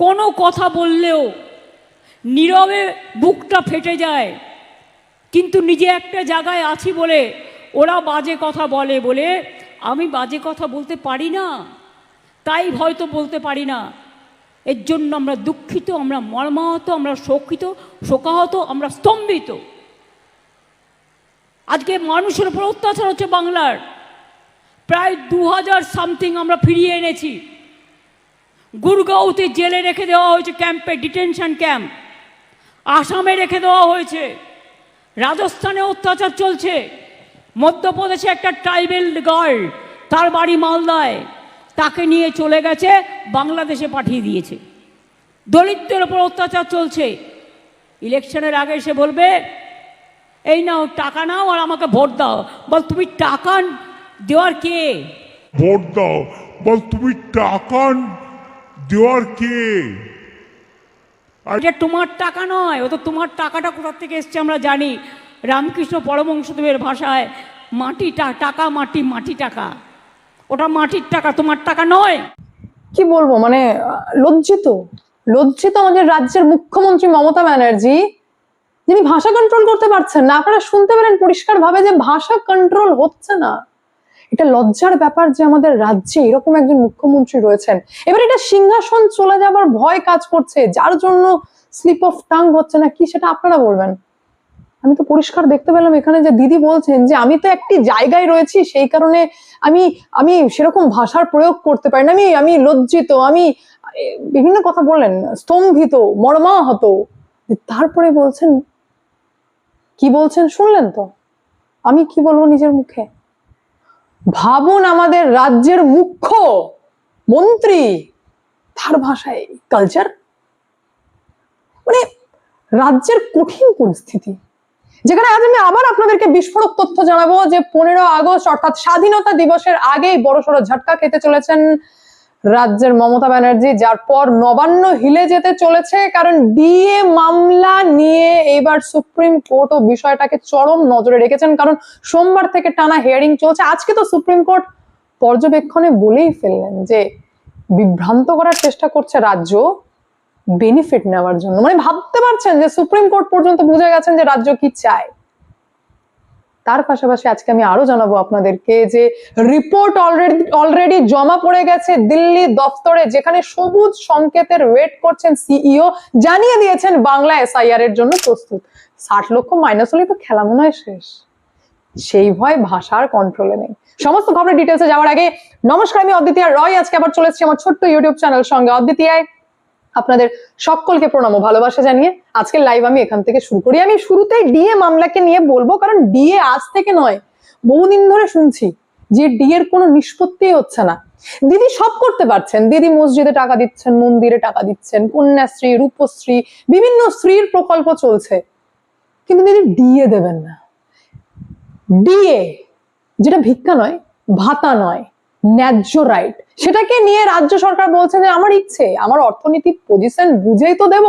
কোনো কথা বললেও নীরবে বুকটা ফেটে যায়। কিন্তু নিজে একটা জায়গায় আছি বলে ওরা বাজে কথা বলে বলে আমি বাজে কথা বলতে পারি না। তাই হয়তো বলতে পারি না। এর জন্য আমরা দুঃখিত, আমরা মর্মাহত, আমরা শোকিত, শোকাহত, আমরা স্তম্ভিত। আজকে মানুষের উপর অত্যাচার হচ্ছে বাংলার। প্রায় দু হাজার সামথিং আমরা ফিরিয়ে এনেছি। গুরগাঁওতে জেলে রেখে দেওয়া হয়েছে ক্যাম্পে, ডিটেনশন ক্যাম্প। আসামে রেখে দেওয়া হয়েছে। রাজস্থানে অত্যাচার চলছে। মধ্যপ্রদেশে একটা ট্রাইবেল গার্ল তার বাড়ি মালদায় তাকে নিয়ে চলে গেছে, বাংলাদেশে পাঠিয়ে দিয়েছে। দলিতদের ওপর অত্যাচার চলছে। ইলেকশনের আগে এসে বলবে, এই নাও, টাকা নাও আর আমাকে ভোট দাও। বল, তুমি টাকা দেওয়ার কে? ভোট দাও। বল, তুমি টাকা দেওয়ার কে? এটা তোমার টাকা নয় ও তো তোমার টাকাটা কোথা থেকে এসছে আমরা জানি। রামকৃষ্ণ পরমংশদেবের ভাষায় মাটি টা- টাকা মাটি মাটি টাকা। ওটা মাটির টাকা তোমার টাকা নয়। কি বলব মানে লজ্জিত। লজ্জিত আমাদের রাজ্যের মুখ্যমন্ত্রী মমতা ব্যানার্জি যিনি ভাষা কন্ট্রোল করতে পারছেন না। আপনারা শুনতে পেলেন পরিষ্কার ভাবে যে ভাষা কন্ট্রোল হচ্ছে না। এটা লজ্জার ব্যাপার যে আমাদের রাজ্যে এরকম একজন মুখ্যমন্ত্রী রয়েছেন। এবার এটা সিংহাসন চলে যাবার ভয় কাজ করছে। যার জন্য স্লিপ অফ টাং হচ্ছে না, কি সেটা আপনারা বলবেন? আমি তো পরিষ্কার দেখতে পেলাম এখানে যে দিদি বলছেন যে আমি তো একটি জায়গায় রয়েছি, সেই কারণে আমি আমি সেরকম ভাষার প্রয়োগ করতে পারি না। আমি আমি লজ্জিত, আমি বিভিন্ন কথা বললেন, স্তম্ভিত, মর্মাহত। তারপরে বলছেন, কি বলছেন শুনলেন তো? আমি কি বলব নিজের মুখে? ভাবুন আমাদের রাজ্যের মুখ্য মন্ত্রী। তার ভাষায় কালচার মানে রাজ্যের কঠিন পরিস্থিতি। যেখানে আজ আমি আবার আপনাদেরকে বিস্ফোরক তথ্য জানাব যে পনেরো আগস্ট, অর্থাৎ স্বাধীনতা দিবসের আগেই বড়সড় ঝটকা খেতে চলেছেন রাজ্যের মমতা ব্যানার্জি, যার পর নবান্ন হিলে যেতে চলেছে, কারণ ডিএ মামলা নিয়ে এবার সুপ্রিম কোর্টও বিষয়টাকে চরম নজরে রেখেছেন, কারণ সোমবার থেকে টানা হিয়ারিং চলছে। আজকে তো সুপ্রিম কোর্ট পর্যবেক্ষণে বলেই ফেললেন যে বিভ্রান্ত করার চেষ্টা করছে রাজ্য বেনিফিট নেওয়ার জন্য। মানে ভাবতে পারছেন যে সুপ্রিম কোর্ট পর্যন্ত বুঝে গেছেন যে রাজ্য কি চায়। তার পাশাপাশি আজকে আমি আরও জানাব আপনাদেরকে যে রিপোর্ট অলরেডি অলরেডি জমা পড়ে গেছে দিল্লি দফতরে, যেখানে সবুজ সংকেতের ওয়েট করছেন সিইও জানিয়ে দিয়েছেন বাংলা এসআইআর এর জন্য প্রস্তুত। ষাট লক্ষ মাইনাস হলে তো খেলা মনে হয় শেষ। সেই ভয় ভাষার কন্ট্রোলে নেই। সমস্ত খবরের ডিটেলসে যাওয়ার আগে নমস্কার, আমি অদ্বিতীয় রয়। আজকে আবার চলে এসেছি আমার ছোট্ট ইউটিউব চ্যানেল সঙ্গে। অদ্বিতীয় আপনাদের সকলকে প্রণাম ভালোবাসা জানিয়ে আজকের লাইভ আমি এখান থেকে শুরু করি। আমি শুরুতে ডিএ মামলাকে নিয়ে বলব, কারণ ডিএ আজ থেকে নয়, বহুদিন ধরে শুনছি যে ডিএ এর কোনো নিষ্পত্তি হচ্ছে না। দিদি সব করতে পারছেন। দিদি মসজিদে টাকা দিচ্ছেন, মন্দিরে টাকা দিচ্ছেন, কন্যাশ্রী, রূপশ্রী, বিভিন্ন স্ত্রীর প্রকল্প চলছে। কিন্তু দিদি ডিএ দেবেন না। ডিএ যেটা ভিক্ষা নয়, ভাতা নয় ন্যায্য রাইট সেটাকে নিয়ে রাজ্য সরকার বলছে যে, আমার ইচ্ছে, আমার অর্থনৈতিক পজিশন বুঝেই তো দেব।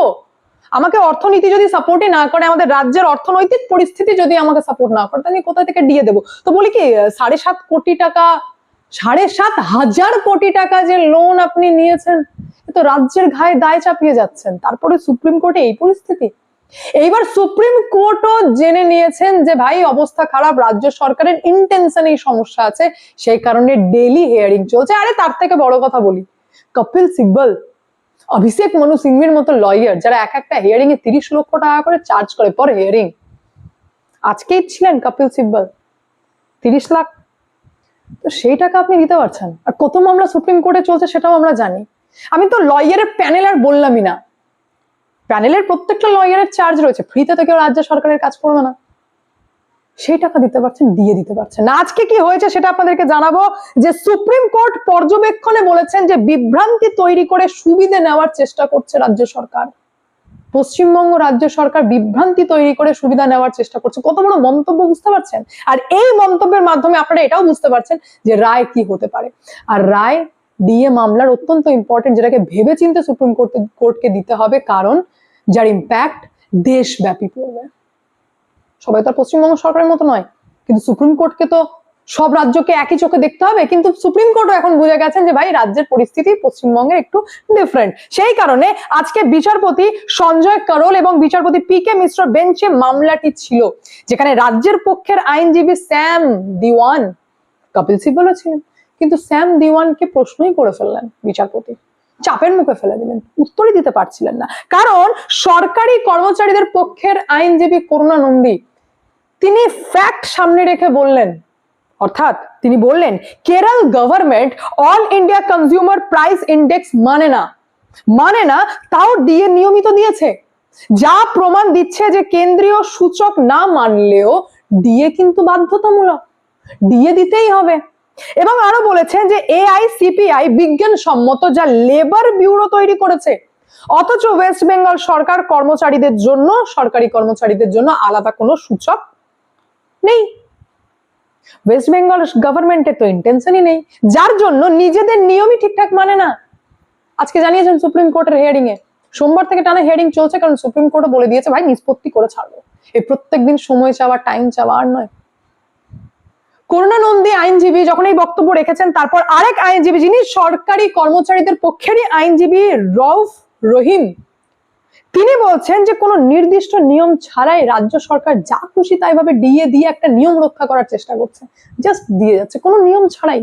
আমাকে অর্থনীতি যদি সাপোর্টই না করে, আমাদের রাজ্যের অর্থনৈতিক পরিস্থিতি যদি আমাকে সাপোর্ট না করে, তাহলে কোথা থেকে দিয়ে দেবো? তো বলি কি সাড়ে সাত কোটি টাকা, সাড়ে সাত হাজার কোটি টাকা যে লোন আপনি নিয়েছেন তো রাজ্যের ঘায়ে দায় চাপিয়ে যাচ্ছেন। তারপরে সুপ্রিম কোর্টে এই পরিস্থিতি। এইবার সুপ্রিম কোর্টও জেনে নিয়েছেন যে ভাই, অবস্থা খারাপ, রাজ্য সরকারের ইন্টেনশন এই সমস্যা আছে, সেই কারণে ডেলি হিয়ারিং চলছে। আরে তার থেকে বড় কথা বলি, কপিল সিব্বল, অভিষেক মনু সিংভির মতো লয়ার যারা এক একটা হিয়ারিং এ তিরিশ লক্ষ টাকা করে চার্জ করে পর হিয়ারিং আজকেই ছিলেন কপিল সিব্বল, তিরিশ লাখ। তো সেই টাকা আপনি দিতে পারছেন। আর কত মামলা সুপ্রিম কোর্টে চলছে সেটাও আমরা জানি। আমি তো লয়ারের প্যানেল আর বললামই না। প্যানেলের প্রত্যেকটা লয়ারের চার্জ রয়েছে। ফ্রিতে তো কেউ রাজ্য সরকারের কাজ করবে না। সেই টাকা দিতে পারছেন, দিয়ে দিতে পারছেন আজকে কি হয়েছে সেটা আপনাদেরকে জানাব যে সুপ্রিম কোর্ট পর্যবেক্ষণে বলেছেন যে বিভ্রান্তি তৈরি করে সুবিধে নেওয়ার চেষ্টা করছে রাজ্য সরকার। পশ্চিমবঙ্গ রাজ্য সরকার বিভ্রান্তি তৈরি করে সুবিধা নেওয়ার চেষ্টা করছে। কত বড় মন্তব্য বুঝতে পারছেন? আর এই মন্তব্যের মাধ্যমে আপনারা এটাও বুঝতে পারছেন যে রায় কি হতে পারে। আর রায় ডিএ মামলার অত্যন্ত ইম্পর্টেন্ট যেটাকে ভেবে চিন্তে সুপ্রিম কোর্ট, কোর্টকে দিতে হবে, কারণ যার ইম্প্যাক্ট দেশব্যাপী পড়বে। সবাই তো আর পশ্চিমবঙ্গ সরকারের মতো নয়। কিন্তু সুপ্রিম কোর্টকে তো সব রাজ্যকে একই চোখে দেখতে হবে। কিন্তু সুপ্রিম কোর্টও এখন বুঝে গেছেন যে, ভাই, রাজ্যের পরিস্থিতি পশ্চিমবঙ্গের একটু ডিফারেন্ট সেই কারণে আজকে বিচারপতি সঞ্জয় করল এবং বিচারপতি পি কে মিশ্র বেঞ্চে মামলাটি ছিল, যেখানে রাজ্যের পক্ষের আইনজীবী স্যাম দিওয়ান, কপিল সিব্বল ছিলেন। কিন্তু স্যাম দিওয়ানকে প্রশ্নই করে ফেললেন বিচারপতি। চাপের মুখে ফেলে দিলেন, উত্তরই দিতে পারছিলেন না। কারণ সরকারি কর্মচারীদের পক্ষের আইনজীবী করুণা নন্দী, তিনি ফ্যাক্ট সামনে রেখে বললেন, অর্থাৎ তিনি বললেন, Kerala government all India consumer price index মানে না। মানে না, তাও ডিএ নিয়মিত দিয়েছে। যা প্রমাণ দিচ্ছে যে কেন্দ্রীয় সূচক না মানলেও ডিএ কিন্তু বাধ্যতামূলক। ডিএ দিতেই হবে। এবং আরও বলেছেন যে এআই সিপিআই বিজ্ঞানসম্মত যা লেবার ব্যুরো তৈরি করেছে, অথচ ওয়েস্ট বেঙ্গল সরকার কর্মচারীদের জন্য, সরকারি কর্মচারীদের জন্য আলাদা কোনো সূচক নেই। ওয়েস্ট বেঙ্গল গভর্নমেন্টের তো ইন্টেনশনই নেই, যার জন্য নিজেদের নিয়মই ঠিকঠাক মানে না। আজকে জানিয়েছেন সুপ্রিম কোর্টের হিয়ারিং এ সোমবার থেকে টানা হিয়ারিং চলছে, কারণ সুপ্রিম কোর্টও বলে দিয়েছে, ভাই, নিষ্পত্তি করে ছাড়বো। এই প্রত্যেকদিন সময় চাওয়া টাইম চাওয়া আর নয়। করুণানন্দী আইনজীবী যখন এই বক্তব্য রেখেছেন, তারপর আরেক আইনজীবী যিনি সরকারি কর্মচারীদের পক্ষেরই আইনজীবী রউফ রহিম, তিনি বলছেন যে কোনো নির্দিষ্ট নিয়ম ছাড়াই রাজ্য সরকার যা খুশি তাই ভাবে দিয়ে দিয়ে একটা নিয়ম রক্ষা করার চেষ্টা করছে। জাস্ট দিয়ে যাচ্ছে, কোনো নিয়ম ছাড়াই,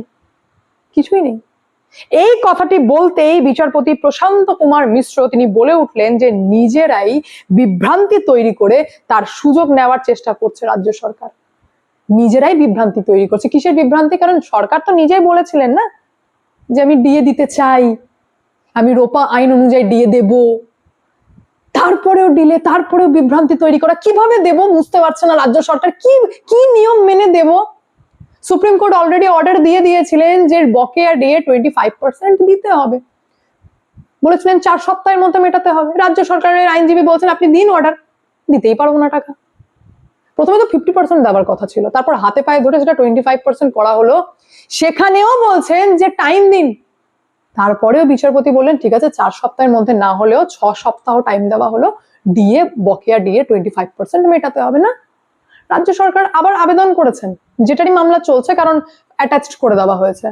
কিছুই নেই। এই কথাটি বলতেই বিচারপতি প্রশান্ত কুমার মিশ্র তিনি বলে উঠলেন যে নিজেরাই বিভ্রান্তি তৈরি করে তার সুযোগ নেওয়ার চেষ্টা করছে রাজ্য সরকার। নিজেরাই বিভ্রান্তি তৈরি করছে। কিসের বিভ্রান্তি? কারণ সরকার তো নিজেই বলেছিলেন না যে আমি ডিএ দিতে চাই, আমি রোপা আইন অনুযায়ী ডিএ দেব। তারপরেও ডিলে, তারপরেও বিভ্রান্তি তৈরি করা। কীভাবে দেব বুঝতে পারছে না রাজ্য সরকার। কি কি নিয়ম মেনে দেব? সুপ্রিম কোর্ট অলরেডি অর্ডার দিয়ে দিয়েছিলেন যে বকেয়া ডিএ টোয়েন্টি ফাইভ পার্সেন্ট দিতে হবে। বলেছিলেন চার সপ্তাহের মধ্যে মেটাতে হবে। রাজ্য সরকারের আইনজীবী বলছেন, আপনি দিন অর্ডার দিতেই পারব না টাকা। প্রথমে তো ফিফটি পার্সেন্ট দেওয়ার কথা ছিল, তারপর হাতে পায়ে ধরে সেটা টোয়েন্টি ফাইভ পার্সেন্ট করা হলো, সেখানেও বলছেন যে টাইম দিন। তারপরেও বিচারপতি বললেন, ঠিক আছে, চার সপ্তাহের মধ্যে না হলেও ছ সপ্তাহ টাইম দেওয়া হলো ডিএ বকেয়া ডিএ টোয়েন্টি ফাইভ পার্সেন্ট মেটাতে হবে না। রাজ্য সরকার আবার আবেদন করেছেন, যেটারই মামলা চলছে কারণ অ্যাটাচড করে দেওয়া হয়েছে।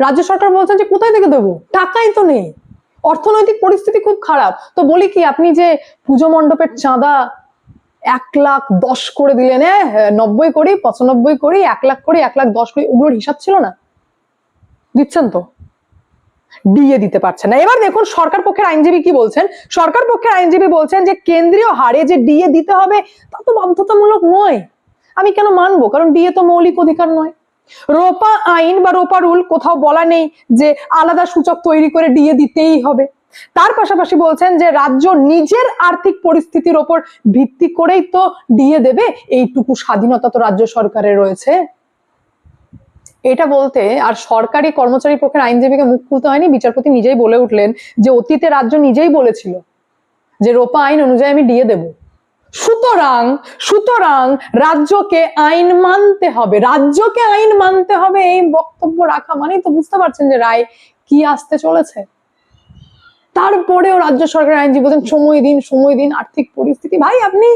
রাজ্য সরকার বলছেন যে, কোথায় থেকে দেবো? টাকাই তো নেই। অর্থনৈতিক পরিস্থিতি খুব খারাপ। তো বলি কি, আপনি যে পুজো মণ্ডপের চাঁদা এক লাখ দশ করে দিলেন হ্যাঁ নব্বই করি, পঁচানব্বই করি, এক লাখ করি, এক লাখ দশ করি, ওগুলোর হিসাব ছিল না। দিচ্ছেন তো? ডিএ দিতে পারছে না। এবার দেখুন, সরকার পক্ষের আইনজীবী কি বলছেন? সরকার পক্ষের আইনজীবী বলছেন যে কেন্দ্রীয় হারে যে ডিএ দিতে হবে, তা তো বাধ্যতামূলক নয়। আমি কেন মানবো? কারণ ডিএ তো মৌলিক অধিকার নয়। রোপা আইন বা রোপা রুল কোথাও বলা নেই যে আলাদা সূচক তৈরি করে ডিএ দিতেই হবে। তার পাশাপাশি বলছেন যে রাজ্য নিজের আর্থিক পরিস্থিতির ওপর ভিত্তি করেই তো ডিএ দেবে, এইটুকু স্বাধীনতা তো রাজ্য সরকারের রয়েছে। এটা বলতে আর সরকারি কর্মচারী পক্ষের আইনজীবীকে মুখ খুলতে হয়নি, বিচারপতি নিজেই বলে উঠলেন যে অতীতে রাজ্য নিজেই বলেছিল যে রোপা আইন অনুযায়ী আমি ডিএ দেব। সুতরাং সুতরাং রাজ্যকে আইন মানতে হবে, রাজ্যকে আইন মানতে হবে এই বক্তব্য রাখা মানেই তো বুঝতে পারছেন যে রায় কি আসতে চলেছে। তারপরেও রাজ্য সরকারের আইনজীবী বলছেন, সময় দিন সময় দিন, আর্থিক পরিস্থিতি। ভাই, আপনি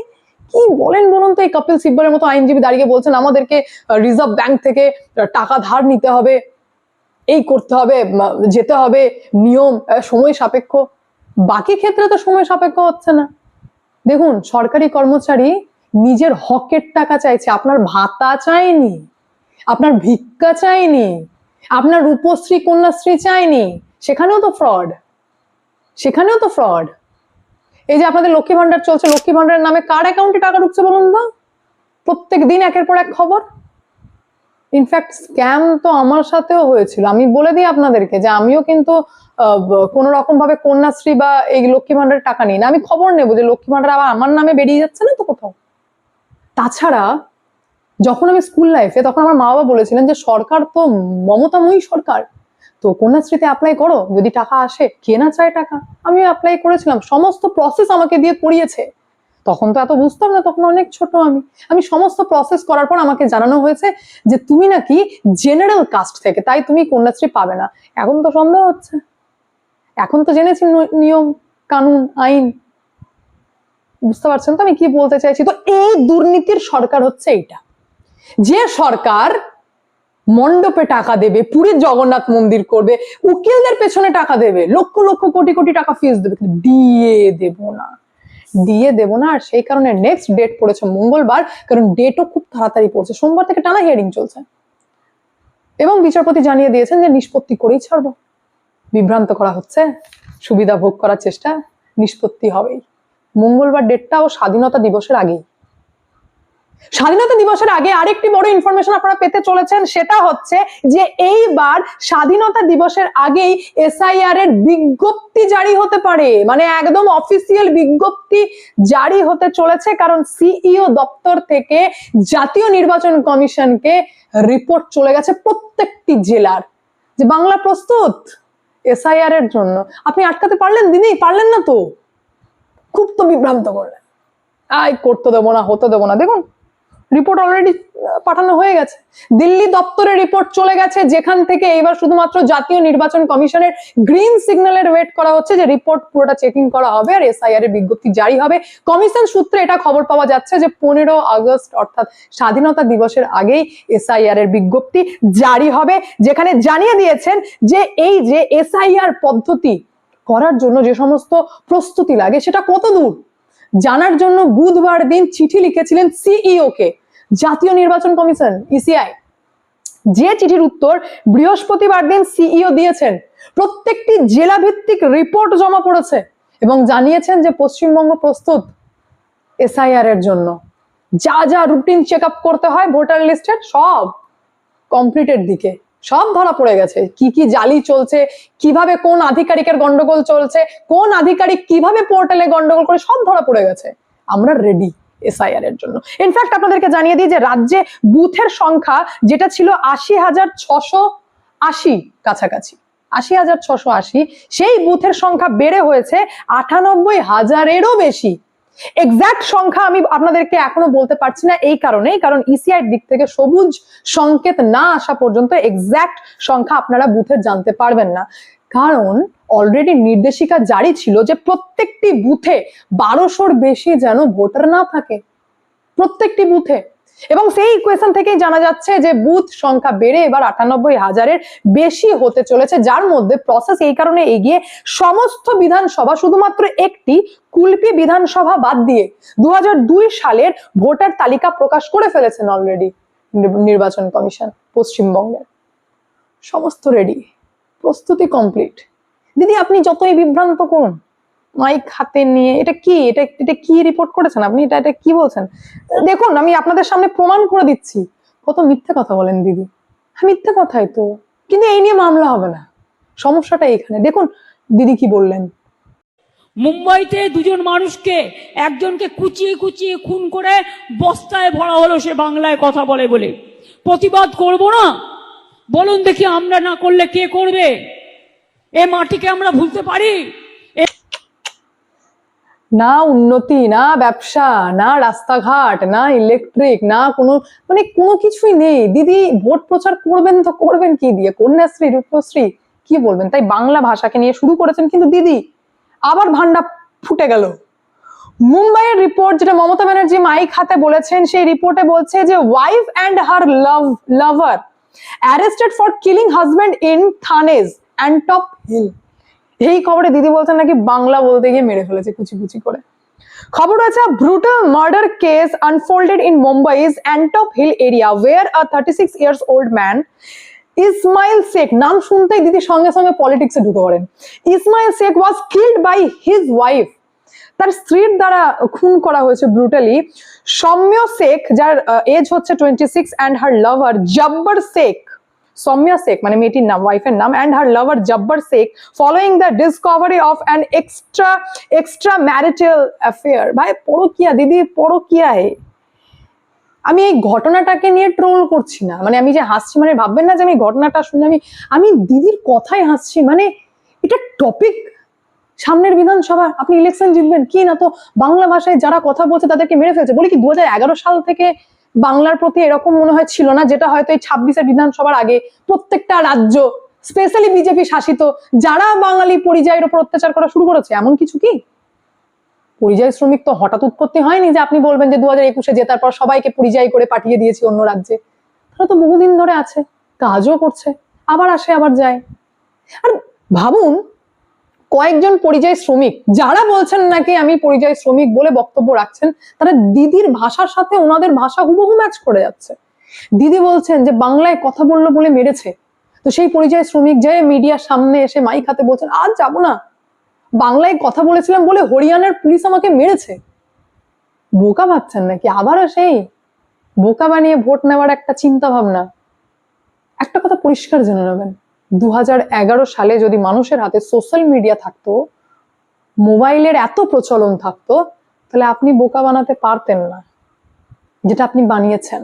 কি বলেন বলুন তো এই কপিল সিব্বলের মতো আইনজীবী দাঁড়িয়ে বলছেন, আমাদেরকে রিজার্ভ ব্যাংক থেকে টাকা ধার নিতে হবে, এই করতে হবে যেতে হবে, নিয়ম সময় সাপেক্ষ। বাকি ক্ষেত্রে তো সময় সাপেক্ষ হচ্ছে না। দেখুন, সরকারি কর্মচারী নিজের হকের টাকা চাইছে, আপনার ভাতা চাইনি আপনার ভিক্ষা চাইনি আপনার রূপশ্রী, কন্যাশ্রী চাইনি সেখানেও তো ফ্রড। সেখানেও তো ফ্রড এই যে আপনাদের লক্ষ্মী ভান্ডার চলছে, লক্ষ্মী ভান্ডারের নামে কার অ্যাকাউন্টে টাকা ঢুকছে বলুন তো? প্রত্যেক দিন একের পর এক খবর। ইনফ্যাক্ট স্ক্যাম তো আমার সাথেও হয়েছিল। আমি বলে দিই আপনাদেরকে যে আমিও কিন্তু কোন রকম ভাবে কন্যাশ্রী বা এই লক্ষ্মী ভান্ডারের টাকা নিই না। আমি খবর নেব যে লক্ষ্মী ভান্ডার আবার আমার নামে বেরিয়ে যাচ্ছে না তো কোথাও। তাছাড়া, যখন আমি স্কুল লাইফে তখন আমার মা বাবা বলেছিলেন যে সরকার তো মমতাময়ী সরকার। তো কন্যাশ্রীতে অ্যাপ্লাই করো, যদি টাকা আসে কে না চায় টাকা। আমিও অ্যাপ্লাই করেছিলাম, সমস্ত প্রসেস আমাকে দিয়ে করিয়েছে। তখন তো এত বুঝতাম না, তখন অনেক ছোট আমি। আমি সমস্ত প্রসেস করার পর আমাকে জানানো হয়েছে যে তুমি নাকি জেনারেল কাস্ট থেকে, তাই তুমি কন্যাশ্রী পাবে না। এখন তো সন্দেহ হচ্ছে। এখন তো জেনেছি নিয়ম, কানুন, আইন। বুঝতে পারছেন তো আমি কি বলতে চাইছি? তো এই দুর্নীতির সরকার হচ্ছে এইটা। যে সরকার মণ্ডপে টাকা দেবে, পুরীর জগন্নাথ মন্দির করবে, উকিলদের পেছনে টাকা দেবে, লক্ষ লক্ষ কোটি কোটি টাকা ফিস দেবে দিয়ে দেব না। দিয়ে দেব না, আর সেই কারণে নেক্সট ডেট পড়েছে মঙ্গলবার, কারণ ডেটও খুব তাড়াতাড়ি পড়ছে। সোমবার থেকে টানা হিয়ারিং চলছে। এবং বিচারপতি জানিয়ে দিয়েছেন যে নিষ্পত্তি করেই ছাড়বো। বিভ্রান্ত করা হচ্ছে, সুবিধা ভোগ করার চেষ্টা নিষ্পত্তি হবেই। মঙ্গলবার ডেটটা ও স্বাধীনতা দিবসের আগেই। স্বাধীনতা দিবসের আগে আরেকটি বড় ইনফরমেশন আপনারা পেতে চলেছেন, সেটা হচ্ছে যে এইবার স্বাধীনতা দিবসের আগেই এসআইআর এর বিজ্ঞপ্তি জারি হতে পারে। মানে একদম অফিসিয়াল বিজ্ঞপ্তি জারি হতে চলেছে, কারণ সিইও দপ্তর থেকে জাতীয় নির্বাচন কমিশনকে রিপোর্ট চলে গেছে প্রত্যেকটি জেলার। যে বাংলা প্রস্তুত এসআইআর এর জন্য। আপনি আটকাতে পারলেন দিদি? পারলেন না তো? খুব তো বিভ্রান্ত করলেন। আই করতে দেবো না, হতে দেবো না। দেখুন রিপোর্ট অলরেডি পাঠানো হয়ে গেছে। দিল্লি দপ্তরে রিপোর্ট চলে গেছে, যেখান থেকে এইবার শুধুমাত্র জাতীয় নির্বাচন কমিশনের গ্রিন সিগন্যালের ওয়েট করা হচ্ছে যে রিপোর্ট পুরোটা চেকিং করা হবে আর এসআইআর এর বিজ্ঞপ্তি জারি হবে। কমিশন সূত্রে এটা খবর পাওয়া যাচ্ছে যে পনেরো আগস্ট, অর্থাৎ স্বাধীনতা দিবসের আগেই এসআইআর এর বিজ্ঞপ্তি জারি হবে, যেখানে জানিয়ে দিয়েছেন যে এই যে এসআইআর পদ্ধতি করার জন্য যে সমস্ত প্রস্তুতি লাগে, সেটা কত দূর? জানার জন্য বুধবার দিন চিঠি লিখেছিলেন সিইও কে। জাতীয় নির্বাচন কমিশন ইসিআই যে চিঠির উত্তর বৃহস্পতিবার দিন সিইও দিয়েছেন, প্রত্যেকটি জেলা ভিত্তিক রিপোর্ট জমা পড়েছে এবং জানিয়েছেন যে পশ্চিমবঙ্গ প্রস্তুত এসআইআর এর জন্য। যা যা রুটিন চেক আপ করতে হয় ভোটার লিস্টের সব কমপ্লিটের দিকে, সব ধরা পড়ে গেছে। কি কি জালি চলছে, কীভাবে কোন আধিকারিকের গন্ডগোল চলছে, কোন আধিকারিক কীভাবে পোর্টালে গন্ডগোল করে, সব ধরা পড়ে গেছে। আমরা রেডি এসআইআর এর জন্য। ইনফ্যাক্ট আপনাদেরকে জানিয়ে দিই যে রাজ্যে বুথের সংখ্যা যেটা ছিল আশি হাজার ছশো আশি কাছাকাছি। আশি হাজার ছশো আশি, সেই বুথের সংখ্যা বেড়ে হয়েছে আটানব্বই হাজারেরও বেশি। এক্সাক্ট সংখ্যা আমি আপনাদেরকে এখনও বলতে পারছি না এই কারণেই, কারণ ইসিআই দিক থেকে সবুজ সংকেত না আসা পর্যন্ত এক্সাক্ট সংখ্যা আপনারা বুথের জানতে পারবেন না। কারণ অলরেডি নির্দেশিকা জারি ছিল যে প্রত্যেকটি বুথে বারোশোর বেশি যেন ভোটার না থাকে। প্রত্যেকটি বুথে। এবং সেই ইকুয়েশন থেকেই জানা যাচ্ছে যে বুথ সংখ্যা বেড়ে এবার আটানব্বই হাজারের বেশি হতে চলেছে, যার মধ্যে প্রসেস এই কারণে এগিয়ে সমস্ত বিধানসভা শুধুমাত্র একটি কুলপি বিধানসভা বাদ দিয়ে দু হাজার দুই সালের ভোটার তালিকা প্রকাশ করে ফেলেছেন অলরেডি নির্বাচন কমিশন পশ্চিমবঙ্গের। সমস্ত রেডি প্রস্তুতি কমপ্লিট দিদি, আপনি যতই বিভ্রান্ত করুন মাইক হাতে নিয়ে, এটা কি? এটা এটা কি রিপোর্ট করেছেন আপনি? এটা এটা কি বলছেন? দেখুন, আমি আপনাদের সামনে প্রমাণ করে দিচ্ছি। কত মিথ্যে কথা বলেন দিদি। হ্যাঁ মিথ্যে কথাই তো। কিন্তু এই নিয়ে মামলা হবে না। সমস্যাটা এখানে দেখুন, দিদি কি বললেন। মুম্বাইতে দুজন মানুষকে, একজনকে কুচিয়ে কুচিয়ে খুন করে বস্তায় ভরা হলো সে বাংলায় কথা বলে বলে। প্রতিবাদ করব না? বলুন দেখি আমরা না করলে কে করবে? এ মাটিকে আমরা ভুলতে পারি? না উন্নতি, না ব্যবসা, না রাস্তাঘাট, না ইলেকট্রিক, না কোনো মানে কোনো কিছুই নেই। দিদি, ভোট প্রচার করবেন তো করবেন কি দিয়ে? কন্যাশ্রী, রূপশ্রী, কি বলবেন? তাই বাংলা ভাষাকে নিয়ে শুরু করেছেন কিন্তু দিদি। আবার ভান্ডা ফুটে গেল। মুম্বাইয়ের রিপোর্ট যেটা মমতা ব্যানার্জি মাইক হাতে বলেছেন, সেই রিপোর্টে বলছে যে wife and her love lover arrested for killing husband in Thane's Antop Hill এই খবরে দিদি বলছেন নাকি বাংলা বলতে গিয়ে মেরে ফেলেছে কুচি কুচি করে। খবর রয়েছে brutal murder case unfolded in Mumbai's Antop Hill area where a thirty six years old man Ismail Sheikh নাম শুনতেই দিদি সঙ্গে সঙ্গে পলিটিক্সে ঢুকে পড়েন। Ismail Sheikh was killed by his wife তার স্ত্রীর দ্বারা খুন করা হয়েছে ব্রুটালি সৌম্য শেখ, যার এজ হচ্ছে twenty six and her lover Jabbar Sheikh. Soumya Sheikh মানে মেয়েটির নাম ওয়াইফের নাম and her lover Jabbar Sheikh following the discovery of an extra extra marital affair ভাই, পরকিয়া, দিদি পরকিয়া হে আমি এই ঘটনাটাকে নিয়ে ট্রোল করছি না। মানে আমি যে হাসছি মানে ভাববেন না যে আমি ঘটনাটা শুনে আমি আমি দিদির কথাই হাসছি। মানে এটা টপিক সামনের বিধানসভা আপনি ইলেকশন জিতবেন, কি না? তো বাংলা ভাষায় যারা কথা বলছে তাদেরকে মেরে ফেলছে। বলি কি দু হাজার এগারো সাল থেকে বাংলার প্রতি এরকম মনে হয় ছিল না, যেটা হয়তো এই ছাব্বিশের বিধানসভার আগে প্রত্যেকটা রাজ্য স্পেশালি বিজেপি শাসিত, যারা বাঙালি পরিযায়ের উপর অত্যাচার করা শুরু করেছে, এমন কিছু কি? পরিযায়ী শ্রমিক তো হঠাৎ উৎপত্তি হয়নি যে আপনি বলবেন যে দু হাজার একুশে জেতার পর সবাইকে পরিযায়ী করে পাঠিয়ে দিয়েছি অন্য রাজ্যে। তারা তো বহুদিন ধরে আছে, কাজও করছে, আবার আসে, আবার যায়। আর ভাবুন কয়েকজন পরিযায়ী শ্রমিক, যারা বলছেন নাকি আমি পরিযায়ী শ্রমিক বলে বক্তব্য রাখছেন, তারা দিদির ভাষার সাথে ওনাদের ভাষা হুবহু ম্যাচ করে যাচ্ছে। দিদি বলছেন যে, বাংলায় কথা বলল বলে মেরেছে। তো সেই পরিযায়ী শ্রমিক যে মিডিয়ার সামনে এসে মাইক হাতে বলছেন আজ যাব না। বাংলায় কথা বলেছিলাম বলে হরিয়ানার পুলিশ আমাকে মেরেছে। বোকা ভাবছেন নাকি? আবারও সেই। বোকা বানিয়ে ভোট নেওয়ার একটা চিন্তা ভাবনা একটা কথা পরিষ্কার জেনে নেবেন। দু হাজার এগারো সালে যদি মানুষের হাতে সোশ্যাল মিডিয়া থাকতো, মোবাইলের এত প্রচলন থাকতো, তাহলে আপনি বোকা বানাতে পারতেন না, যেটা আপনি বানিয়েছেন।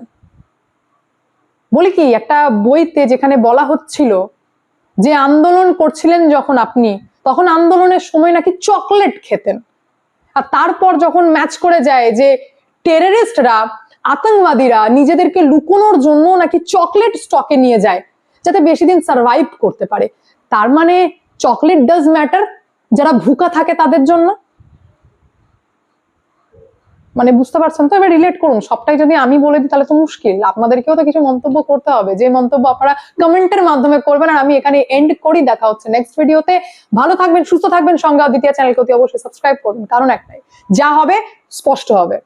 বলি কি, একটা বইতে যেখানে বলা হচ্ছিল যে, আন্দোলন করছিলেন যখন আপনি, তখন আন্দোলনের সময় নাকি চকলেট খেতেন। আর তারপর যখন ম্যাচ করে যায় যে টেররিস্টরা আতঙ্কবাদীরা নিজেদেরকে লুকোনোর জন্য নাকি চকলেট স্টকে নিয়ে যায় যাতে বেশি দিন সার্ভাইভ করতে পারে। তার মানে চকলেট ডাজ ম্যাটার যারা ভুকা থাকে তাদের জন্য। মানে বুঝতে পারছেন তো? এবার রিলেট করুন, সবটাই যদি আমি বলে দিই তাহলে তো মুশকিল। আপনাদেরকেও তো কিছু মন্তব্য করতে হবে। যে মন্তব্য আপনারা কমেন্টের মাধ্যমে করবেন, আর আমি এখানে এন্ড করি, দেখা হচ্ছে নেক্সট ভিডিওতে ভালো থাকবেন, সুস্থ থাকবেন, সঙ্গে দ্বিতীয় চ্যানেলকে অতি অবশ্যই সাবস্ক্রাইব করবেন কারণ একটাই, যা হবে, স্পষ্ট হবে।